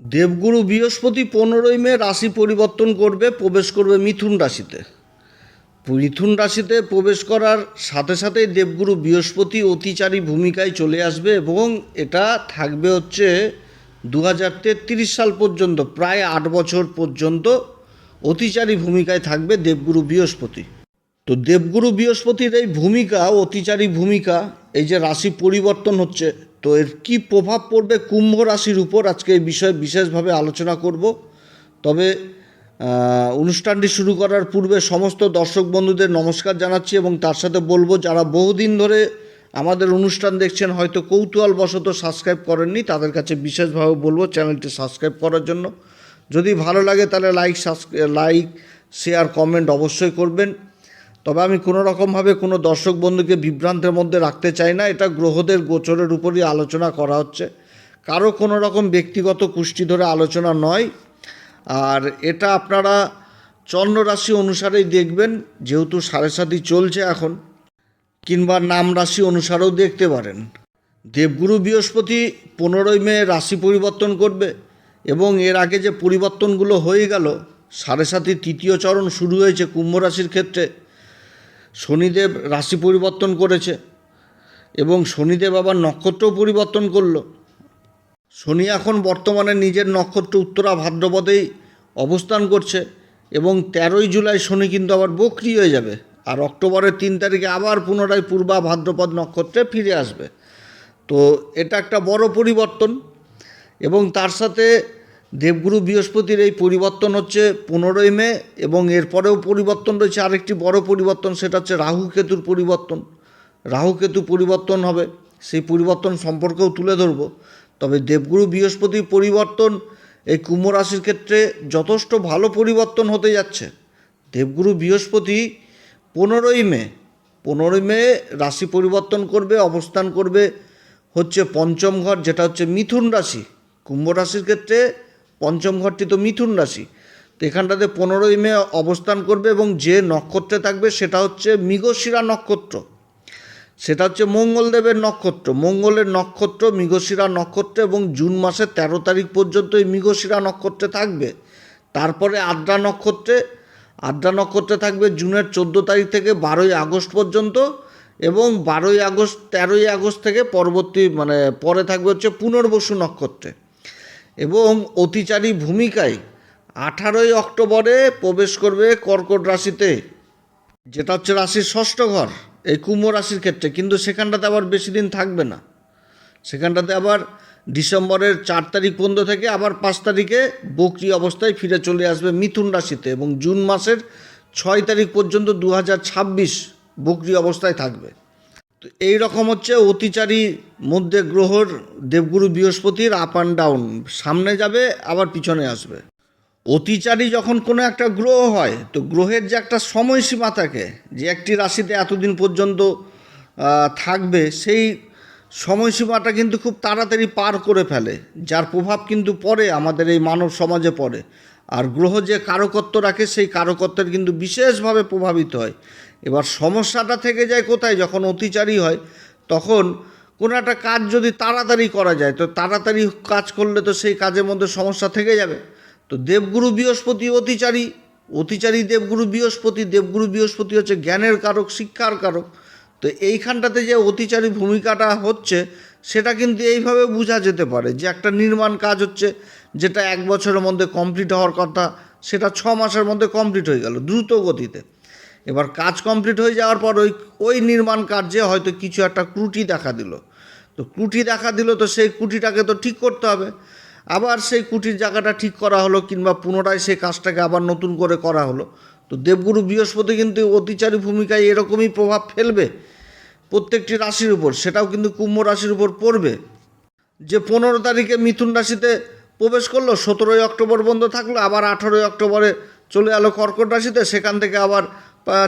দেবগুরু বৃহস্পতি পনেরোই মে রাশি পরিবর্তন করবে, প্রবেশ করবে মিথুন রাশিতে। মিথুন রাশিতে প্রবেশ করার সাথে সাথেই দেবগুরু বৃহস্পতি অতিচারী ভূমিকায় চলে আসবে এবং এটা থাকবে হচ্ছে দু হাজার তেত্রিশ সাল পর্যন্ত, প্রায় আট বছর পর্যন্ত অতিচারী ভূমিকায় থাকবে দেবগুরু বৃহস্পতি। তো দেবগুরু বৃহস্পতির এই ভূমিকা, অতিচারী ভূমিকা, এই যে রাশি পরিবর্তন হচ্ছে তো এর কি প্রভাব পড়বে কুম্ভ রাশির উপর? আজকে এই বিষয়ে বিশেষভাবে আলোচনা করব। তবে অনুষ্ঠানটি শুরু করার পূর্বে সমস্ত দর্শক বন্ধুদের নমস্কার জানাচ্ছি এবং তার সাথে বলব, যারা বহুদিন ধরে আমাদের অনুষ্ঠান দেখছেন, হয়তো কৌতূহলবশত সাবস্ক্রাইব করেননি, তাদের কাছে বিশেষভাবে বলব চ্যানেলটি সাবস্ক্রাইব করার জন্য। যদি ভালো লাগে তাহলে লাইক লাইক, শেয়ার, কমেন্ট অবশ্যই করবেন। তবে আমি কোনো রকমভাবে কোনো দর্শক বন্ধুকে বিভ্রান্তের মধ্যে রাখতে চাই না, এটা গ্রহদের গোচরের উপরই আলোচনা করা হচ্ছে। কারও কোনো রকম ব্যক্তিগত কুষ্টি ধরে আলোচনা নয়। আর এটা আপনারা চন্দ্র রাশি অনুসারেই দেখবেন, যেহেতু সাড়ে সাতই চলছে এখন, কিংবা নাম রাশি অনুসারেও দেখতে পারেন। দেবগুরু বৃহস্পতি পনেরোই মে রাশি পরিবর্তন করবে এবং এর আগে যে পরিবর্তনগুলো হয়ে গেল, সাড়ে সাতই তৃতীয় চরণ শুরু হয়েছে কুম্ভ রাশির ক্ষেত্রে শনিদেব রাশি পরিবর্তন করেছে এবং শনিদেব আবার নক্ষত্রও পরিবর্তন করল। শনি এখন বর্তমানে নিজের নক্ষত্র উত্তরা ভাদ্রপদেই অবস্থান করছে এবং তেরোই জুলাই শনি কিন্তু আবার বকরি হয়ে যাবে আর অক্টোবরের তিন তারিখে আবার পুনরায় পূর্বা ভাদ্রপদ নক্ষত্রে ফিরে আসবে। তো এটা একটা বড় পরিবর্তন এবং তার সাথে দেবগুরু বৃহস্পতির এই পরিবর্তন হচ্ছে পনেরোই মে এবং এরপরেও পরিবর্তন রয়েছে আরেকটি বড় পরিবর্তন, সেটা হচ্ছে রাহু কেতুর পরিবর্তন। রাহু কেতু পরিবর্তন হবে, সেই পরিবর্তন সম্পর্কেও তুলে ধরবো। তবে দেবগুরু বৃহস্পতির পরিবর্তন এই কুম্ভ রাশির ক্ষেত্রে যথেষ্ট ভালো পরিবর্তন হতে যাচ্ছে। দেবগুরু বৃহস্পতি পনেরোই মে পনেরোই মে রাশি পরিবর্তন করবে, অবস্থান করবে হচ্ছে পঞ্চম ঘর, যেটা হচ্ছে মিথুন রাশি। কুম্ভ রাশির ক্ষেত্রে পঞ্চম ঘরটি তো মিথুন রাশি। তো এখানটাতে পনেরোই মে অবস্থান করবে এবং যে নক্ষত্রে থাকবে সেটা হচ্ছে মৃগশিরা নক্ষত্র। সেটা হচ্ছে মঙ্গলদেবের নক্ষত্র। মঙ্গলের নক্ষত্র, মৃগশিরা নক্ষত্র এবং জুন মাসের তেরো তারিখ পর্যন্ত এই মৃগশিরা নক্ষত্রে থাকবে। তারপরে আদ্রা নক্ষত্রে আদ্রা নক্ষত্রে থাকবে জুনের চোদ্দ তারিখ থেকে বারোই আগস্ট পর্যন্ত এবং বারোই আগস্ট, তেরোই আগস্ট থেকে পরবর্তী মানে পরে থাকবে হচ্ছে পুনর্বসু নক্ষত্রে। এবং অতিচারী ভূমিকায় আঠারোই অক্টোবরে প্রবেশ করবে কর্কট রাশিতে, যেটা হচ্ছে রাশির ষষ্ঠ ঘর, এই কুম্ভ রাশির ক্ষেত্রে। কিন্তু সেখানটাতে আবার বেশি দিন থাকবে না। সেখানটাতে আবার ডিসেম্বরের চার তারিখ পর্যন্ত থেকে আবার পাঁচ তারিখে বকরি অবস্থায় ফিরে চলে আসবে মিথুন রাশিতে এবং জুন মাসের ছয় তারিখ পর্যন্ত দু হাজার ছাব্বিশ বকরি অবস্থায় থাকবে। তো এই রকম হচ্ছে অতিচারী মধ্যে গ্রহর দেবগুরু বৃহস্পতির আপ অ্যান্ড ডাউন সামনে যাবে, আবার পিছনে আসবে। অতিচারী যখন কোনো একটা গ্রহ হয়, তো গ্রহের যে একটা সময়সীমা থাকে, যে একটি রাশিতে এতদিন পর্যন্ত থাকবে, সেই সময়সীমাটা কিন্তু খুব তাড়াতাড়ি পার করে ফেলে। যার প্রভাব কিন্তু পড়ে, আমাদের এই মানব সমাজে পড়ে। আর গ্রহ যে কারকত্ব রাখে, সেই কারকত্বের কিন্তু বিশেষভাবে প্রভাবিত হয়। এবার সমস্যাটা থেকে যায় কোথায়? যখন অতিচারী হয়, তখন কোনো একটা কাজ যদি তাড়াতাড়ি করা যায়, তো তাড়াতাড়ি কাজ করলে তো সেই কাজের মধ্যে সমস্যা থেকে যাবে। তো দেবগুরু বৃহস্পতি অতিচারী অতিচারী দেবগুরু বৃহস্পতি দেবগুরু বৃহস্পতি হচ্ছে জ্ঞানের কারক, শিক্ষার কারক। তো এইখানটাতে যে অতিচারী ভূমিকাটা হচ্ছে, সেটা কিন্তু এইভাবে বোঝা যেতে পারে যে একটা নির্মাণ কাজ হচ্ছে, যেটা এক বছরের মধ্যে কমপ্লিট হওয়ার কথা, সেটা ছ মাসের মধ্যে কমপ্লিট হয়ে গেল দ্রুত গতিতে। এবার কাজ কমপ্লিট হয়ে যাওয়ার পর ওই ওই নির্মাণ কার্যে হয়তো কিছু একটা ত্রুটি দেখা দিল। তো ত্রুটি দেখা দিল তো সেই ত্রুটিটাকে তো ঠিক করতে হবে। আবার সেই কুটির জায়গাটা ঠিক করা হলো কিংবা পুনরায় সেই কাজটাকে আবার নতুন করে করা হলো। তো দেবগুরু বৃহস্পতি কিন্তু অতিচারী ভূমিকায় এরকমই প্রভাব ফেলবে প্রত্যেকটি রাশির উপর, সেটাও কিন্তু কুম্ভ রাশির উপর পড়বে। যে পনেরো তারিখে মিথুন রাশিতে প্রবেশ করল, সতেরোই অক্টোবর বন্ধ থাকল, আবার আঠেরোই অক্টোবরে চলে এলো কর্কট রাশিতে, সেখান থেকে আবার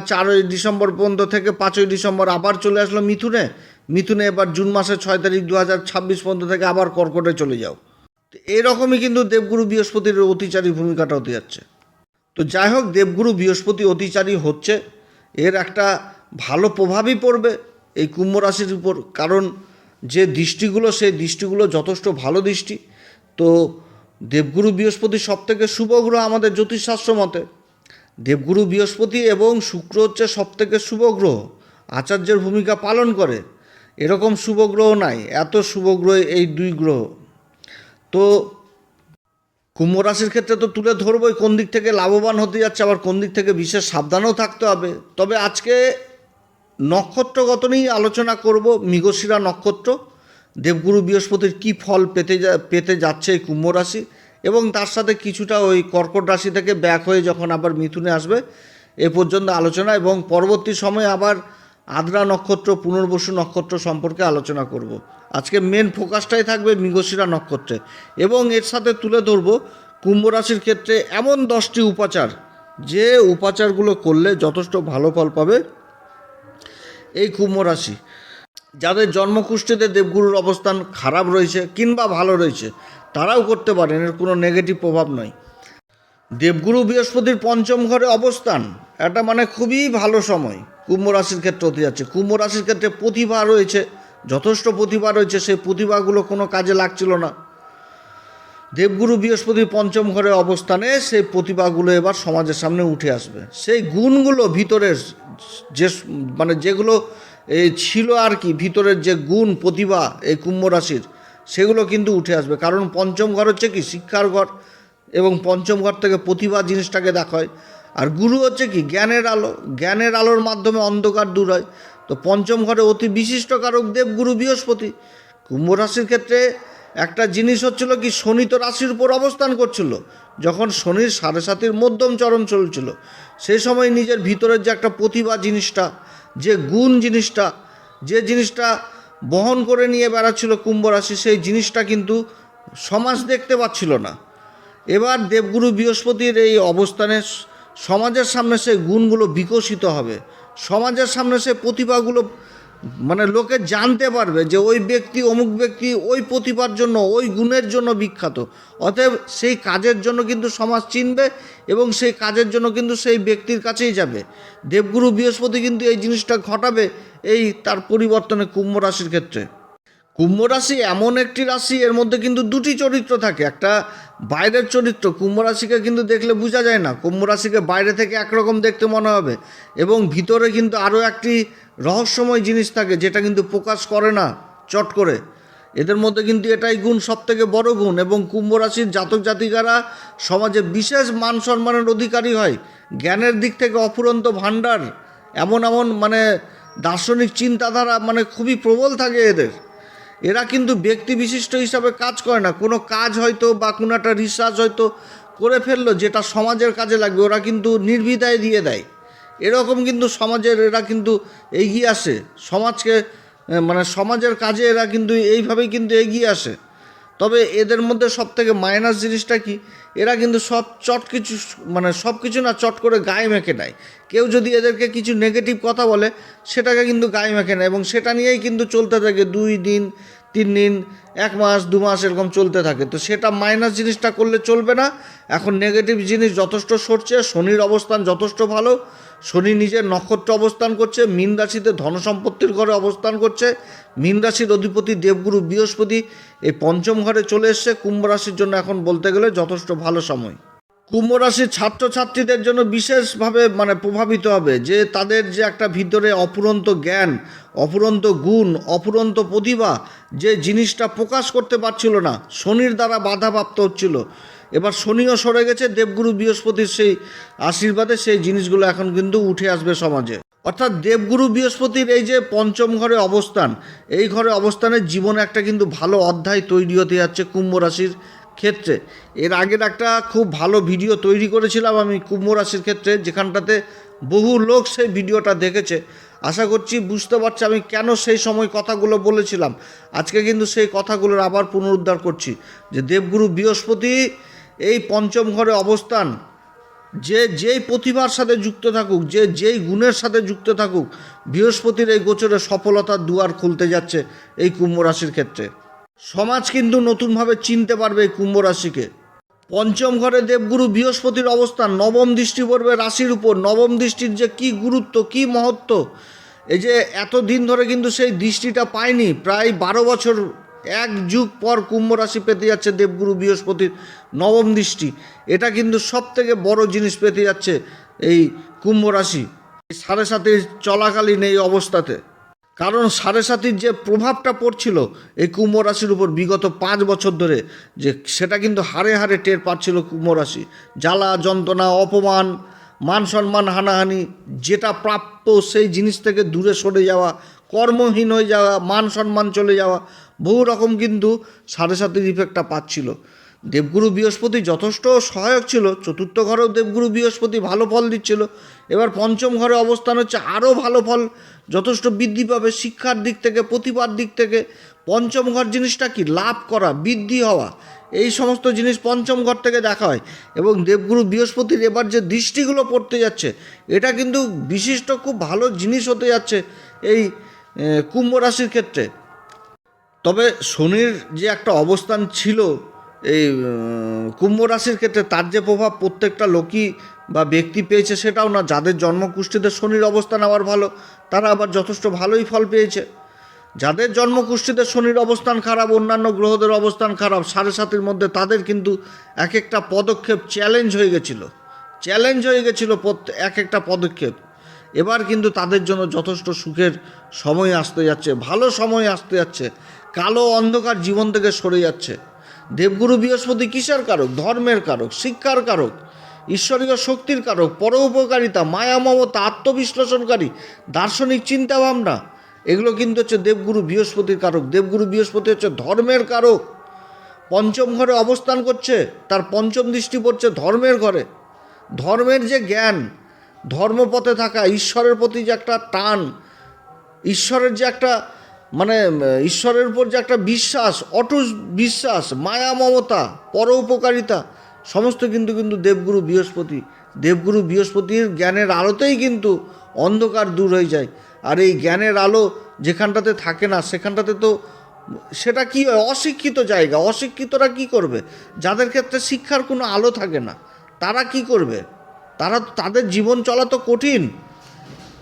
চারই ডিসেম্বর পর্যন্ত থেকে পাঁচই ডিসেম্বর আবার চলে আসলো মিথুনে। মিথুনে এবার জুন মাসের ছয় তারিখ দু হাজার ছাব্বিশ পর্যন্ত থেকে আবার কর্কটে চলে যাও। এরকমই কিন্তু দেবগুরু বৃহস্পতির অতিচারী ভূমিকাটা হতে যাচ্ছে। তো যাই হোক, দেবগুরু বৃহস্পতি অতিচারী হচ্ছে। এর একটা ভালো প্রভাবই পড়বে এই কুম্ভ রাশির উপর। কারণ যে দৃষ্টিগুলো, সেই দৃষ্টিগুলো যথেষ্ট ভালো দৃষ্টি। তো দেবগুরু বৃহস্পতি সব থেকে শুভ গ্রহ আমাদের জ্যোতিষশাস্ত্র মতে। দেবগুরু বৃহস্পতি এবং শুক্র হচ্ছে সব থেকে শুভ গ্রহ। আচার্যের ভূমিকা পালন করে। এরকম শুভ গ্রহ নাই, এত শুভ গ্রহ এই দুই গ্রহ। তো কুম্ভ রাশির ক্ষেত্রে তো তুলে ধরবই, কোন দিক থেকে লাভবান হতে যাচ্ছে, আবার কোন দিক থেকে বিশেষ সাবধানও থাকতে হবে। তবে আজকে নক্ষত্রগত নিয়েই আলোচনা করব, মৃগশিরা নক্ষত্র। দেবগুরু বৃহস্পতির কী ফল পেতে পেতে যাচ্ছে এই কুম্ভ রাশি? এবং তার সাথে কিছুটা ওই কর্কট রাশি থেকে ব্যাক হয়ে যখন আবার মিথুনে আসবে, এ পর্যন্ত আলোচনা এবং পরবর্তী সময়ে আবার আদ্রা নক্ষত্র, পুনর্বসু নক্ষত্র সম্পর্কে আলোচনা করব। আজকে মেন ফোকাসটাই থাকবে মৃগশিরা নক্ষত্রে এবং এর সাথে তুলে ধরব কুম্ভ রাশির ক্ষেত্রে এমন দশটি উপাচার যে উপাচারগুলো করলে যথেষ্ট ভালো ফল পাবে এই কুম্ভ রাশি। যাদের জন্মকুষ্ঠিতে দেবগুরুর অবস্থান খারাপ রয়েছে কিংবা ভালো রয়েছে তারাও করতে পারেন, এর কোনো নেগেটিভ প্রভাব নয়। দেবগুরু বৃহস্পতির পঞ্চম ঘরে অবস্থান, এটা মানে খুবই ভালো সময়। কুম্ভ রাশির ক্ষেত্রে হতে যাচ্ছে। কুম্ভ রাশির ক্ষেত্রে প্রতিভা রয়েছে, যথেষ্ট প্রতিভা রয়েছে, সেই প্রতিভাগুলো কোনো কাজে লাগছিল না। দেবগুরু বৃহস্পতির পঞ্চম ঘরে অবস্থানে সেই প্রতিভাগুলো এবার সমাজের সামনে উঠে আসবে। সেই গুণগুলো ভিতরের যে মানে যেগুলো এই ছিল আর কি, ভিতরের যে গুণ, প্রতিভা এই কুম্ভ রাশির সেগুলো কিন্তু উঠে আসবে। কারণ পঞ্চম ঘর হচ্ছে কি? শিক্ষার ঘর এবং পঞ্চম ঘর থেকে প্রতিভা জিনিসটাকে দেখায় আর গুরু হচ্ছে কি? জ্ঞানের আলো, জ্ঞানের আলোর মাধ্যমে অন্ধকার দূর হয়। তো পঞ্চম ঘরে অতি বিশিষ্ট কারক দেবগুরু বৃহস্পতি। কুম্ভ রাশির ক্ষেত্রে একটা জিনিস হচ্ছিল কি? শনি তো রাশির উপর অবস্থান করছিল। যখন শনির সাড়ে সাতির মধ্যম চরণ চলছিল। সেই সময় নিজের ভিতরের যে একটা প্রতিভা জিনিসটা, যে গুণ জিনিসটা, যে জিনিসটা বহন করে নিয়ে বেড়াচ্ছিল কুম্ভ রাশি, সেই জিনিসটা কিন্তু সমাজ দেখতে পাচ্ছিল না। এবার দেবগুরু বৃহস্পতির এই অবস্থানে সমাজের সামনে সে গুণগুলো বিকশিত হবে। সমাজের সামনে সে প্রতিভাগুলো মানে লোকে জানতে পারবে যে ওই ব্যক্তি, অমুক ব্যক্তি ওই প্রতিভার জন্য, ওই গুণের জন্য বিখ্যাত। অতএব সেই কাজের জন্য কিন্তু সমাজ চিনবে এবং সেই কাজের জন্য কিন্তু সেই ব্যক্তির কাছেই যাবে। দেবগুরু বৃহস্পতি কিন্তু এই জিনিসটা ঘটাবে এই তার পরিবর্তনে কুম্ভ রাশির ক্ষেত্রে। কুম্ভ রাশি এমন একটি রাশি, এর মধ্যে কিন্তু দুটি চরিত্র থাকে। একটা বাইরের চরিত্র, কুম্ভ রাশিকে কিন্তু দেখলে বোঝা যায় না। কুম্ভ রাশিকে বাইরে থেকে একরকম দেখতে মনে হবে এবং ভিতরে কিন্তু আরও একটি রহস্যময় জিনিস থাকে, যেটা কিন্তু প্রকাশ করে না, চট করে। এদের মধ্যে কিন্তু এটাই গুণ সব থেকে বড় গুণ, এবং কুম্ভ রাশির জাতক জাতিকারা সমাজে বিশেষ মান সম্মানের অধিকারী হয়। জ্ঞানের দিক থেকে অফুরন্ত ভাণ্ডার, এমন এমন মানে দার্শনিক চিন্তাধারা মানে খুবই প্রবল থাকে এদের। এরা কিন্তু ব্যক্তি বিশিষ্ট হিসাবে কাজ করে না। কোনো কাজ হয়তো বা কোনো একটা রিসার্চ হয়তো করে ফেলল, যেটা সমাজের কাজে লাগবে, ওরা কিন্তু নির্বিধায় দিয়ে দেয়। এরকম কিন্তু সমাজের এরা কিন্তু এগিয়ে আসে। সমাজকে মানে সমাজের কাজে এরা কিন্তু এইভাবেই কিন্তু এগিয়ে আসে। তবে এদের মধ্যে সব থেকে মাইনাস জিনিসটা কি? এরা কিন্তু সব চট কিছু মানে সব কিছু না চট করে গায়ে মেখে নেয়। কেউ যদি এদেরকে কিছু নেগেটিভ কথা বলে, সেটাকে কিন্তু গায়ে মেখে নেয় এবং সেটা নিয়েই কিন্তু চলতে থাকে দুই দিন তিন দিন, এক মাস, দু মাস এরকম চলতে থাকে। তো সেটা মাইনাস জিনিসটা করলে চলবে না। এখন নেগেটিভ জিনিস যথেষ্ট সরছে, শনির অবস্থান যথেষ্ট ভালো। শনি নিজের নক্ষত্র অবস্থান করছে, মীন রাশিতে ধনসম্পত্তির ঘরে অবস্থান করছে। মীন রাশির অধিপতি দেবগুরু বৃহস্পতি এই পঞ্চম ঘরে চলে এসছে। কুম্ভ রাশির জন্য এখন বলতে গেলে যথেষ্ট ভালো সময়। কুম্ভ রাশির ছাত্রছাত্রীদের জন্য বিশেষভাবে মানে প্রভাবিত হবে যে তাদের যে একটা ভিতরে অপুরন্ত জ্ঞান অপুরন্ত গুণ অপুরন্ত প্রতিভা যে জিনিসটা প্রকাশ করতে পারছিল না, শনির দ্বারা বাধাপ্রাপ্ত হচ্ছিল। এবার শনিও সরে গেছে, দেবগুরু বৃহস্পতির সেই আশীর্বাদে সেই জিনিসগুলো এখন কিন্তু উঠে আসবে সমাজে। অর্থাৎ দেবগুরু বৃহস্পতির এই যে পঞ্চম ঘরে অবস্থান, এই ঘরে অবস্থানের জীবনে একটা কিন্তু ভালো অধ্যায় তৈরি হতে যাচ্ছে কুম্ভ রাশির ক্ষেত্রে। এর আগের একটা খুব ভালো ভিডিও তৈরি করেছিলাম আমি কুম্ভ রাশির ক্ষেত্রে, যেখানটাতে বহু লোক সেই ভিডিওটা দেখেছে। আশা করছি বুঝতে পারছি আমি কেন সেই সময় কথাগুলো বলেছিলাম। আজকে কিন্তু সেই কথাগুলোর আবার পুনরুদ্ধার করছি যে দেবগুরু বৃহস্পতি এই পঞ্চম ঘরে অবস্থান, যে যেই প্রতিভার সাথে যুক্ত থাকুক, যে যেই গুণের সাথে যুক্ত থাকুক, বৃহস্পতির এই গোচরে সফলতার দুয়ার খুলতে যাচ্ছে এই কুম্ভ রাশির ক্ষেত্রে। সমাজ কিন্তু নতুনভাবে চিনতে পারবে কুম্ভ রাশিকে। পঞ্চম ঘরে দেবগুরু বৃহস্পতির অবস্থান, নবম দৃষ্টি পড়বে রাশির উপর। নবম দৃষ্টির যে কি গুরুত্ব, কি মহত্ব, এই যে এত দিন ধরে কিন্তু সেই দৃষ্টিটা পায়নি। প্রায় বারো বছর, এক যুগ পর কুম্ভ রাশি পেতে যাচ্ছে দেবগুরু বৃহস্পতির নবম দৃষ্টি। এটা কিন্তু সব থেকে বড় জিনিস পেতে যাচ্ছে এই কুম্ভ রাশি। সাড়ে সাতির চলাকালীন এই অবস্থাতে। কারণ সাড়ে সাতির যে প্রভাবটা পড়ছিল এই কুম্ভ রাশির উপর বিগত পাঁচ বছর ধরে, যে সেটা কিন্তু হারে হারে টের পাচ্ছিল কুম্ভ রাশি। জ্বালা, যন্ত্রণা, অপমান, মান সম্মান হানাহানি, যেটা প্রাপ্ত সেই জিনিস থেকে দূরে সরে যাওয়া, কর্মহীন হয়ে যাওয়া, মান সম্মান চলে যাওয়া, বহু রকম কিন্তু সাড়ে সাতির ইফেক্টটা পাচ্ছিল। দেবগুরু বৃহস্পতি যথেষ্ট সহায়ক ছিল, চতুর্থ ঘরেও দেবগুরু বৃহস্পতি ভালো ফল দিচ্ছিল, এবার পঞ্চম ঘরে অবস্থান হচ্ছে আরও ভালো ফল যথেষ্ট বৃদ্ধি পাবে শিক্ষার দিক থেকে, প্রতিভার দিক থেকে। পঞ্চম ঘর জিনিসটা কি? লাভ করা, বৃদ্ধি হওয়া। এই সমস্ত জিনিস পঞ্চম ঘর থেকে দেখা হয়। এবং দেবগুরু বৃহস্পতির এবার যে দৃষ্টিগুলো পড়তে যাচ্ছে, এটা কিন্তু বিশিষ্ট খুব ভালো জিনিস হতে যাচ্ছে এই কুম্ভ রাশির ক্ষেত্রে। তবে শনির যে একটা অবস্থান ছিল এই কুম্ভ রাশির ক্ষেত্রে তার যে প্রভাব প্রত্যেকটা লোকই বা ব্যক্তি পেয়েছে সেটাও না। যাদের জন্মকুষ্ঠিতে শনির অবস্থান আবার ভালো, তারা আবার যথেষ্ট ভালোই ফল পেয়েছে। যাদের জন্মকুষ্ঠিতে শনির অবস্থান খারাপ, অন্যান্য গ্রহদের অবস্থান খারাপ, সাড়ে সাতের মধ্যে তাদের কিন্তু এক একটা পদক্ষেপ চ্যালেঞ্জ হয়ে গেছিল। চ্যালেঞ্জ হয়ে গেছিল এক একটা পদক্ষেপ। এবার কিন্তু তাদের জন্য যথেষ্ট সুখের সময় আসতে যাচ্ছে, ভালো সময় আসতে যাচ্ছে। কালো অন্ধকার জীবন থেকে সরে যাচ্ছে। দেবগুরু বৃহস্পতি কিসের কারক? ধর্মের কারক, শিক্ষার কারক, ঈশ্বরীয় শক্তির কারক পরোপকারিতা মায়া মমতা আত্মবিশ্লেষণকারী, দার্শনিক চিন্তাভাবনা। এগুলো কিন্তু হচ্ছে দেবগুরু বৃহস্পতির কারক। দেবগুরু বৃহস্পতি হচ্ছে ধর্মের কারক। পঞ্চম ঘরে অবস্থান করছে, তার পঞ্চম দৃষ্টি পড়ছে ধর্মের ঘরে। ধর্মের যে জ্ঞান, ধর্মপথে থাকা ঈশ্বরের প্রতি যে একটা টান, ঈশ্বরের যে একটা মানে ঈশ্বরের উপর যে একটা বিশ্বাস, অটুট বিশ্বাস, মায়া, মমতা পরোপকারিতা সমস্ত কিন্তু কিন্তু দেবগুরু বৃহস্পতি। দেবগুরু বৃহস্পতির জ্ঞানের আলোতেই কিন্তু অন্ধকার দূর হয়ে যায়। আর এই জ্ঞানের আলো যেখানটাতে থাকে না, সেখানটাতে তো সেটা কি হয়? অশিক্ষিত জায়গা। অশিক্ষিতরা কি করবে? যাদের ক্ষেত্রে শিক্ষার কোনো আলো থাকে না, তারা কি করবে? তারা তাদের জীবন চলা তো কঠিন।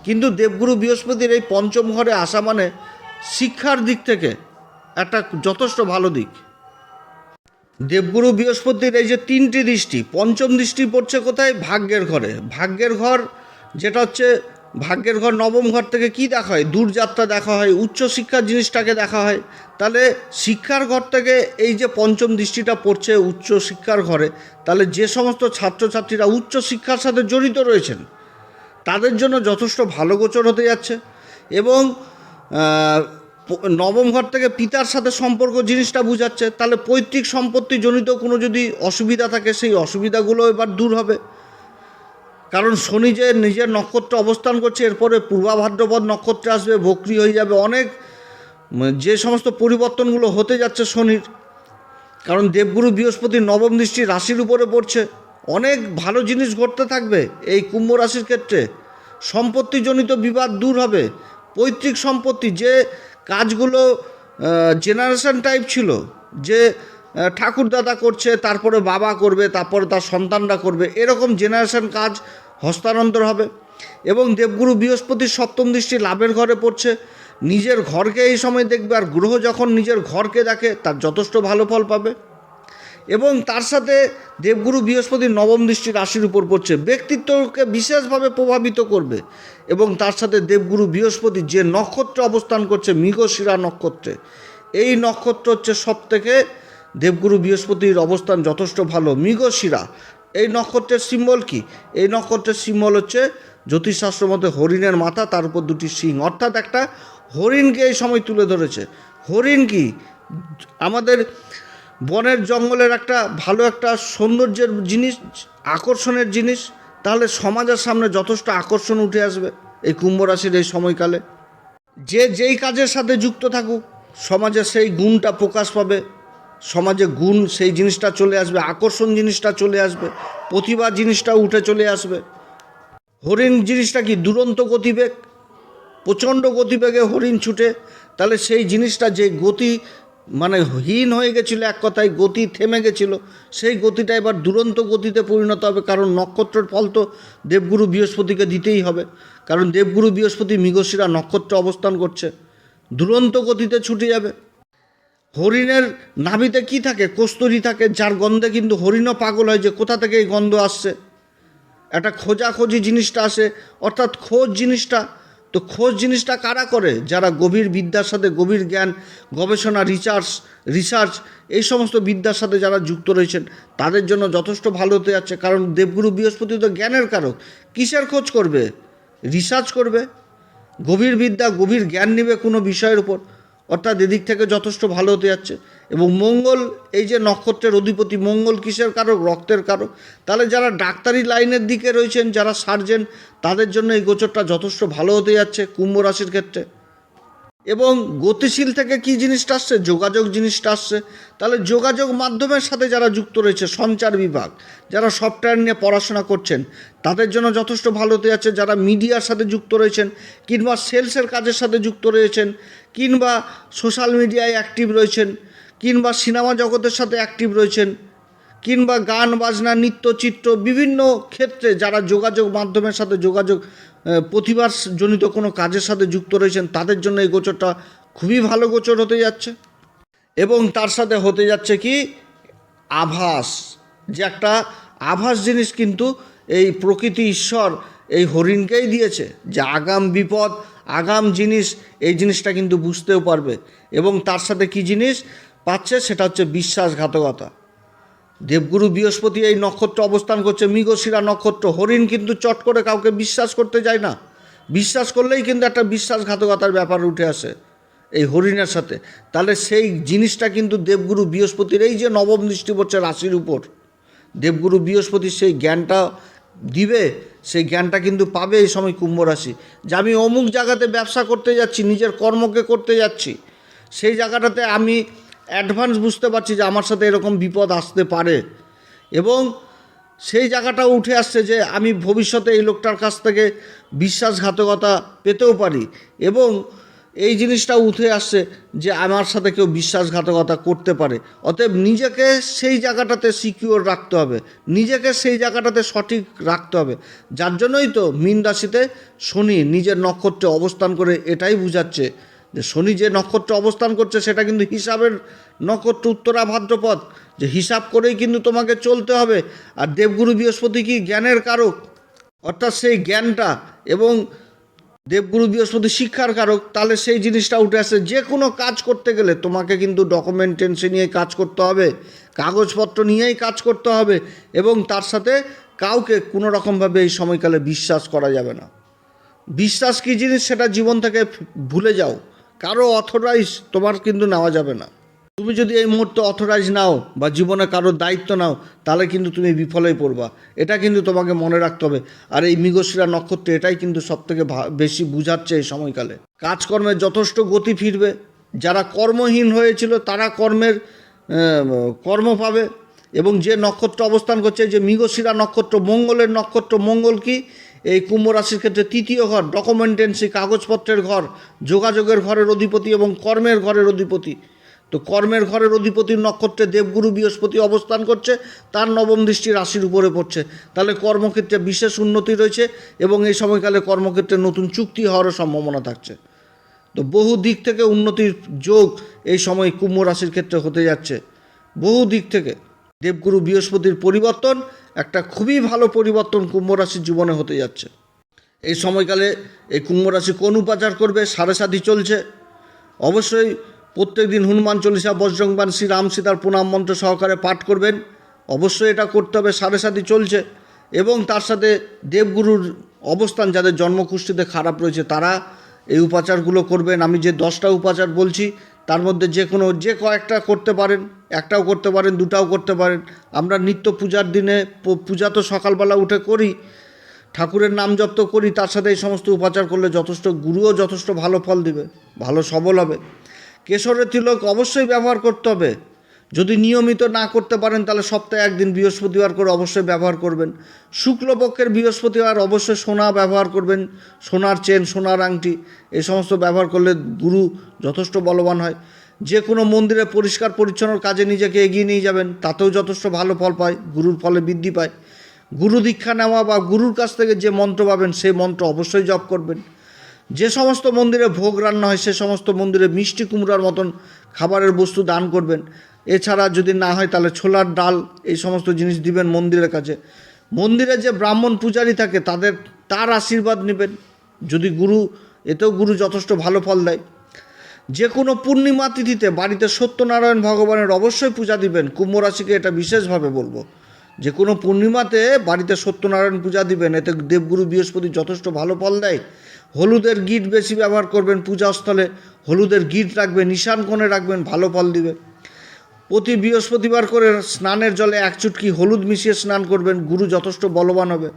কিন্তু দেবগুরু বৃহস্পতির এই পঞ্চম ঘরে আসা মানে শিক্ষার দিক থেকে একটা যথেষ্ট ভালো দিক। দেবগুরু বৃহস্পতির এই যে তিনটি দৃষ্টি, পঞ্চম দৃষ্টি পড়ছে কোথায়? ভাগ্যের ঘরে। ভাগ্যের ঘর, যেটা হচ্ছে ভাগ্যের ঘর নবম ঘর থেকে কি দেখা হয়? দূরযাত্রা দেখা হয় উচ্চশিক্ষার জিনিসটাকে দেখা হয়। তাহলে শিক্ষার ঘর থেকে এই যে পঞ্চম দৃষ্টিটা পড়ছে উচ্চ শিক্ষার ঘরে, তাহলে যে সমস্ত ছাত্রছাত্রীরা উচ্চ শিক্ষার সাথে জড়িত রয়েছেন, তাদের জন্য যথেষ্ট ভালো গোচর হতে যাচ্ছে। এবং নবম ঘর থেকে পিতার সাথে সম্পর্ক জিনিসটা বুঝাচ্ছে, তাহলে পৈতৃক সম্পত্তি জনিত কোনো যদি অসুবিধা থাকে, সেই অসুবিধাগুলো এবার দূর হবে। কারণ শনি যে নিজের নক্ষত্র অবস্থান করছে, এরপরে পূর্বাভাদ্রপদ নক্ষত্রে আসবে, বকরি হয়ে যাবে অনেক যে সমস্ত পরিবর্তনগুলো হতে যাচ্ছে শনির, কারণ দেবগুরু বৃহস্পতি নবম দৃষ্টি রাশির উপরে পড়ছে, অনেক ভালো জিনিস ঘটতে থাকবে এই কুম্ভ রাশির ক্ষেত্রে। সম্পত্তিজনিত বিবাদ দূর হবে পৈতৃক সম্পত্তি, যে কাজগুলো জেনারেশন টাইপ ছিল, যে ঠাকুরদাদা করছে, তারপরে বাবা করবে, তারপরে তার সন্তানরা করবে, এরকম জেনারেশন কাজ হস্তান্তর হবে। এবং দেবগুরু বৃহস্পতির সপ্তম দৃষ্টি লাভের ঘরে পড়ছে। নিজের ঘরকে এই সময় দেখবে, আর গ্রহ যখন নিজের ঘরকে দেখে, তার যথেষ্ট ভালো ফল পাবে। এবং তার সাথে দেবগুরু বৃহস্পতির নবম দৃষ্টি রাশির উপর পড়ছে। ব্যক্তিত্বকে বিশেষভাবে প্রভাবিত করবে। এবং তার সাথে দেবগুরু বৃহস্পতি যে নক্ষত্রে অবস্থান করছে মৃগশিরা নক্ষত্রে। এই নক্ষত্র হচ্ছে সব থেকে দেবগুরু বৃহস্পতির অবস্থান যথেষ্ট ভালো মৃগশিরা এই নক্ষত্রের সিম্বল কি? এই নক্ষত্রের সিম্বল হচ্ছে জ্যোতিষশাস্ত্র মতে হরিণের মাথা, তার উপর দুটি শিং অর্থাৎ একটা হরিণকে এই সময় তুলে ধরেছে। হরিণ কি? আমাদের বনের জঙ্গলের একটা ভালো একটা সৌন্দর্যের জিনিস, আকর্ষণের জিনিস। তাহলে সমাজের সামনে যথেষ্ট আকর্ষণ উঠে আসবে এই কুম্ভ রাশির এই সময়কালে। যে যেই কাজের সাথে যুক্ত থাকুক, সমাজে সেই গুণটা প্রকাশ পাবে, সমাজে গুণ সেই জিনিসটা চলে আসবে, আকর্ষণ জিনিসটা চলে আসবে, প্রতিভা জিনিসটা উঠে চলে আসবে। হরিণ জিনিসটা কি দুরন্ত গতিবেগ? প্রচণ্ড গতিবেগে হরিণ ছুটে, তাহলে সেই জিনিসটা যে গতি মানে হীন হয়ে গেছিল এক কথায়, গতি থেমে গেছিল। সেই গতিটা এবার দুরন্ত গতিতে পরিণত হবে, কারণ নক্ষত্রের ফল তো দেবগুরু বৃহস্পতিকে দিতেই হবে। কারণ দেবগুরু বৃহস্পতি মৃগশিরা নক্ষত্রে অবস্থান করছে। দুরন্ত গতিতে ছুটে যাবে। হরিণের নাভিতে কি থাকে? কস্তুরি থাকে, যার গন্ধে কিন্তু হরিণও পাগল হয় যে কোথা থেকে এই গন্ধ আসছে। একটা খোঁজাখোঁজি জিনিসটা আসে, অর্থাৎ খোঁজ জিনিসটা তো খোঁজ জিনিসটা কারা করে? যারা গভীর বিদ্যার সাথে গভীর জ্ঞান, গবেষণা রিসার্চ রিসার্চ এই সমস্ত বিদ্যার সাথে যারা যুক্ত রয়েছেন, তাদের জন্য যথেষ্ট ভালো হতে যাচ্ছে। কারণ দেবগুরু বৃহস্পতি তো জ্ঞানের কারক। কিসের খোঁজ করবে? রিসার্চ করবে। গভীর বিদ্যা, গভীর জ্ঞান নেবে কোনো বিষয়ের উপর। অর্থাৎ এদিক থেকে যথেষ্ট ভালো হতে যাচ্ছে। এবং মঙ্গল, এই যে নক্ষত্রের অধিপতি মঙ্গল কিসের কারক? রক্তের কারক। তাহলে যারা ডাক্তারি লাইনের দিকে রয়েছেন, যারা সার্জেন, তাদের জন্য এই গোচরটা যথেষ্ট ভালো হতে যাচ্ছে কুম্ভ রাশির ক্ষেত্রে। এবং গতিশীল থেকে কি জিনিসটা আসছে? যোগাযোগ জিনিসটা আসছে। তাহলে যোগাযোগ মাধ্যমের সাথে যারা যুক্ত রয়েছে, সঞ্চার বিভাগ, যারা সফটওয়্যার নিয়ে পড়াশোনা করছেন, তাদের জন্য যথেষ্ট ভালো হতে যাচ্ছে। যারা মিডিয়ার সাথে যুক্ত রয়েছেন, কিংবা সেলসের কাজের সাথে যুক্ত রয়েছেন, কিংবা সোশ্যাল মিডিয়ায় অ্যাক্টিভ রয়েছেন কিংবা সিনেমা জগতের সাথে অ্যাক্টিভ রয়েছেন, কিংবা গান, বাজনা, নৃত্য, চিত্র বিভিন্ন ক্ষেত্রে যারা যোগাযোগ মাধ্যমের সাথে যোগাযোগ প্রতিভার জনিত কোনো কাজের সাথে যুক্ত রয়েছেন, তাদের জন্য এই গোচরটা খুবই ভালো গোচর হতে যাচ্ছে। এবং তার সাথে হতে যাচ্ছে কি? আভাস। যে একটা আভাস জিনিস কিন্তু এই প্রকৃতি ঈশ্বর এই হরিণকেই দিয়েছে, যে আগাম বিপদ, আগাম জিনিস, এই জিনিসটা কিন্তু বুঝতেও পারবে। এবং তার সাথে কি জিনিস? পাচ্ছে, সেটা হচ্ছে বিশ্বাসঘাতকতা। দেবগুরু বৃহস্পতি এই নক্ষত্র অবস্থান করছে, মৃগশিরা নক্ষত্র, হরিণ কিন্তু চট করে কাউকে বিশ্বাস করতে যায় না। বিশ্বাস করলেই কিন্তু একটা বিশ্বাসঘাতকতার ব্যাপার উঠে আসে এই হরিণের সাথে। তাহলে সেই জিনিসটা কিন্তু দেবগুরু বৃহস্পতির এই যে নবম দৃষ্টি পড়ছে রাশির উপর, দেবগুরু বৃহস্পতি সেই জ্ঞানটা দিবে, সেই জ্ঞানটা কিন্তু পাবে এই সময় কুম্ভ রাশি। যে আমি অমুক জায়গাতে ব্যবসা করতে যাচ্ছি, নিজের কর্মকে করতে যাচ্ছি, সেই জায়গাটাতে আমি অ্যাডভান্স বুঝতে পারছি যে আমার সাথে এরকম বিপদ আসতে পারে। এবং সেই জায়গাটা উঠে আসছে যে আমি ভবিষ্যতে এই লোকটার কাছ থেকে বিশ্বাসঘাতকতা পেতেও পারি। এবং এই জিনিসটা উঠে আসছে যে আমার সাথে কেউ বিশ্বাসঘাতকতা করতে পারে। অতএব নিজেকে সেই জায়গাটাতে সিকিওর রাখতে হবে। নিজেকে সেই জায়গাটাতে সঠিক রাখতে হবে। যার জন্যই তো মীন রাশিতে শনি নিজের নক্ষত্রে অবস্থান করে এটাই বুঝাচ্ছে। যে শনি যে নক্ষত্র অবস্থান করছে, সেটা কিন্তু হিসাবের নক্ষত্র উত্তরা ভাদ্রপদ যে হিসাব করেই কিন্তু তোমাকে চলতে হবে। আর দেবগুরু বৃহস্পতি কি জ্ঞানের কারক? অর্থাৎ সেই জ্ঞানটা এবং দেবগুরু বৃহস্পতি শিক্ষার কারক, তাহলে সেই জিনিসটা উঠে আসে। যে কোনো কাজ করতে গেলে তোমাকে কিন্তু ডকুমেন্টেন্সি নিয়ে কাজ করতে হবে, কাগজপত্র নিয়েই কাজ করতে হবে এবং তার সাথে কাউকে কোনো রকমভাবে এই সময়কালে বিশ্বাস করা যাবে না। বিশ্বাস কী জিনিস সেটা জীবন থেকে ভুলে যাও। কারও অথরাইজ তোমার কিন্তু নেওয়া যাবে না। তুমি যদি এই মুহূর্তে অথরাইজ নাও বা জীবনে কারোর দায়িত্ব নাও, তাহলে কিন্তু তুমি বিফলেই পড়বা। এটা কিন্তু তোমাকে মনে রাখতে হবে। আর এই মৃগশিরা নক্ষত্র, এটাই কিন্তু সবথেকে বেশি বুঝাচ্ছে এই সময়কালে। কাজকর্মের যথেষ্ট গতি ফিরবে। যারা কর্মহীন হয়েছিল, তারা কর্মের কর্ম পাবে। এবং যে নক্ষত্র অবস্থান করছে যে মৃগশিরা নক্ষত্র, মঙ্গলের নক্ষত্র, মঙ্গল কি? এই কুম্ভ রাশির ক্ষেত্রে তৃতীয় ঘর ডকুমেন্টেন্সি কাগজপত্রের ঘর, যোগাযোগের ঘরের অধিপতি এবং কর্মের ঘরের অধিপতি। তো কর্মের ঘরের অধিপতির নক্ষত্রে দেবগুরু বৃহস্পতি অবস্থান করছে, তার নবম দৃষ্টি রাশির উপরে পড়ছে। তাহলে কর্মক্ষেত্রে বিশেষ উন্নতি রয়েছে এবং এই সময়কালে কর্মক্ষেত্রে নতুন চুক্তি হওয়ারও সম্ভাবনা থাকছে। তো বহু দিক থেকে উন্নতির যোগ এই সময় কুম্ভ রাশির ক্ষেত্রে হতে যাচ্ছে। বহু দিক থেকে। দেবগুরু বৃহস্পতির পরিবর্তন একটা খুবই ভালো পরিবর্তন কুম্ভ রাশির জীবনে হতে যাচ্ছে। এই সময়কালে এই কুম্ভ রাশি কোন উপাচার করবে? সাড়ে সাথী চলছে। অবশ্যই প্রত্যেক দিন হনুমান চল্লিশা বজ্রংবান শ্রী রাম সীতার প্রণাম মন্ত্র সহকারে পাঠ করবেন। অবশ্যই এটা করতে হবে, সাড়ে সাথী চলছে। এবং তার সাথে দেবগুরুর অবস্থান, যাদের জন্মকুষ্ঠিতে খারাপ রয়েছে, তারা এই উপাচারগুলো করবেন। আমি যে দশটা উপাচার বলছি মধ্যে যে কোনো, যে কয়েকটা করতে পারেন, একটাও করতে পারেন, দুটাও করতে পারেন। আমরা নিত্য পূজার দিনে পূজা তো সকালবেলা উঠে করি, ঠাকুরের নাম জপ তো করি, তার সাথে এই সমস্ত উপাচার করলে যথেষ্ট, গুরুও যথেষ্ট ভালো ফল দিবে, ভালো সবল হবে। কেশরের তিলক অবশ্যই ব্যবহার করতে হবে। যদি নিয়মিত না করতে পারেন, তাহলে সপ্তাহে একদিন বৃহস্পতিবার করে অবশ্যই ব্যবহার করবেন। শুক্লপক্ষের বৃহস্পতিবার অবশ্যই সোনা ব্যবহার করবেন, সোনার চেন, সোনার আংটি, এই সমস্ত ব্যবহার করলে গুরু যথেষ্ট বলবান হয়। যে কোনো মন্দিরে পরিষ্কার পরিচ্ছন্নর কাজে নিজেকে এগিয়ে নিয়ে যাবেন, তাতেও যথেষ্ট ভালো ফল পায়, গুরুর ফলে বৃদ্ধি পায়। গুরু দীক্ষা নেওয়া বা গুরুর কাছ থেকে যে মন্ত্র পাবেন, সেই মন্ত্র অবশ্যই জপ করবেন। যে সমস্ত মন্দিরে ভোগ রান্না হয়, সে সমস্ত মন্দিরে মিষ্টি কুমড়ার মতন খাবারের বস্তু দান করবেন। এছাড়া যদি না হয় তাহলে ছোলার ডাল, এই সমস্ত জিনিস দিবেন মন্দিরের কাছে। মন্দিরে যে ব্রাহ্মণ পূজারী থাকে, তাদের, তার আশীর্বাদ নেবেন। যদি গুরু, এতেও গুরু যথেষ্ট ভালো ফল দেয়। যে কোনো পূর্ণিমা তিথিতে বাড়িতে সত্যনারায়ণ ভগবানের অবশ্যই পূজা দিবেন। কুম্ভ রাশিকে এটা বিশেষভাবে বলব। যে কোনো পূর্ণিমাতে বাড়িতে সত্যনারায়ণ পূজা দিবেন, এতে দেবগুরু বৃহস্পতি যথেষ্ট ভালো ফল দেয়। হলুদের গিট বেশি ব্যবহার করবেন পূজাস্থলে। হলুদের গিট রাখবেন, ঈশান কোণে রাখবেন, ভালো ফল দিবে। প্রতি বৃহস্পতিবার করে স্নানের জলে এক চুটকি হলুদ মিশিয়ে স্নান করবেন, গুরু যথেষ্ট বলবান হবে।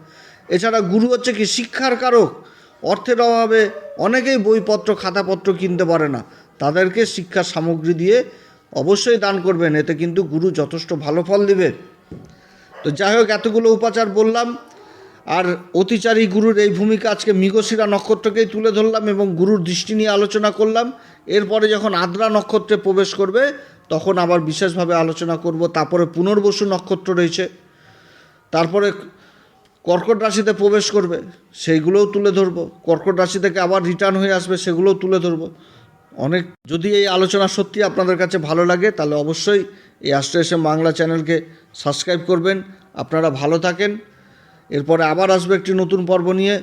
এছাড়া গুরু হচ্ছে কি শিক্ষার কারক। অর্থের অভাবে অনেকেই বইপত্র, খাতাপত্র কিনতে পারে না। তাদেরকে শিক্ষার সামগ্রী দিয়ে অবশ্যই দান করবেন, এতে কিন্তু গুরু যথেষ্ট ভালো ফল দিবে। তো যাই হোক, এতগুলো উপাচার বললাম। আর অতিচারী গুরুর এই ভূমিকা আজকে মৃগশিরা নক্ষত্রকেই তুলে ধরলাম এবং গুরুর দৃষ্টি নিয়ে আলোচনা করলাম। এরপরে যখন আদ্রা নক্ষত্রে প্রবেশ করবে তখন আবার বিশেষভাবে আলোচনা করব, তারপরে পুনর্বসু নক্ষত্র রয়েছে, তারপরে কর্কট রাশিতে প্রবেশ করবে, সেইগুলোও তুলে ধরবো, কর্কট রাশি থেকে আবার রিটার্ন হয়ে আসবে, সেগুলোও তুলে ধরবো। অনেক, যদি এই আলোচনা সত্যি আপনাদের কাছে ভালো লাগে, তাহলে অবশ্যই এই আস্ট্রেশন বাংলা চ্যানেলকে সাবস্ক্রাইব করবেন। আপনারা ভালো থাকেন। এরপরে আবার আসবে একটি নতুন পর্ব নিয়ে।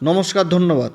নমস্কার, ধন্যবাদ।